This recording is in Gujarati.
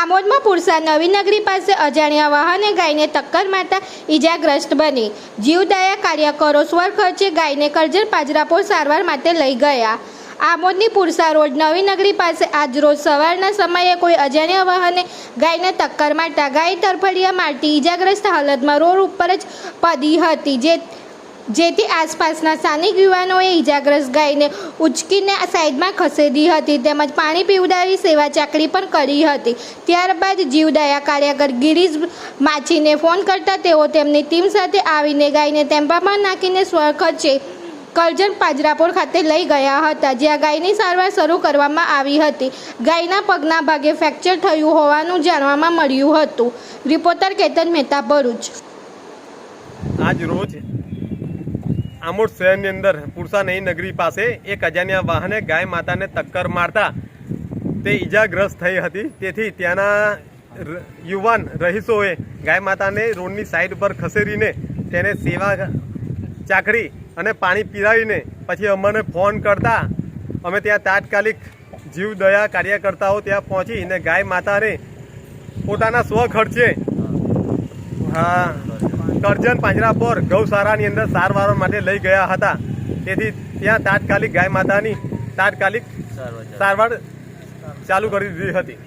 આમોદમાં પુરસા નવીનગરી પાસે અજાણ્યા વાહને ગાયને ટક્કર મારતા ઈજાગ્રસ્ત બની. જીવદયા કાર્યકરો સ્વખર્ચે ગાયને કરજણ પાજરાપોર સારવાર માટે લઈ ગયા. આમોદની પુરસા રોડ નવીનગરી પાસે આજ રોજ સવારના સમયે કોઈ અજાણ્યા વાહને ગાયને ટક્કર મારતા ગાય તરફડિયા મારતી ઈજાગ્રસ્ત હાલતમાં રોડ ઉપર જ પડી હતી, જે જેથી આસપાસના સ્થાનિક યુવાનોએ ઈજાગ્રસ્ત ગાયને ઉચકીને સાઈડમાં ખસેડી હતી તેમજ પાણી પીવડાવી સેવા ચાકરી પણ કરી હતી. ત્યારબાદ જીવદયા કાર્યકર ગિરીશ માછીને ફોન કરતા તેઓ તેમની ટીમ સાથે આવીને ગાયને ટેમ્પામાં નાખીને સ્વખર્ચે કરજણ પાજરાપોર ખાતે લઈ ગયા હતા, જ્યાં ગાયની સારવાર શરૂ કરવામાં આવી હતી. ગાયના પગના ભાગે ફ્રેક્ચર થયું હોવાનું જાણવામાં મળ્યું હતું. રિપોર્ટર કેતન મહેતા ભરૂચ. આજ રોજ આમોદ શહેરની અંદર પુરસા નઈ નગરી પાસે એક અજાણ્યા વાહને ગાય માતાને ટક્કર મારતા તે ઈજાગ્રસ્ત થઈ હતી. તેથી ત્યાંના યુવાન રહીશોએ ગાય માતાને રોડની સાઈડ પર ખસેડીને તેને સેવા ચાકરી અને પાણી પીરાવીને પછી અમને ફોન કરતા અમે ત્યાં તાત્કાલિક જીવદયા કાર્યકર્તાઓ ત્યાં પહોંચીને ગાય માતાને પોતાના સ્વ ખર્ચે હા કરજણ પાંજરાપોર ગૌશાળાની અંદર સારવાર માટે લઈ ગયા હતા. તેથી ત્યાં તાત્કાલિક ગાય માતાની તાત્કાલિક સારવાર ચાલુ. કરી દીધી હતી.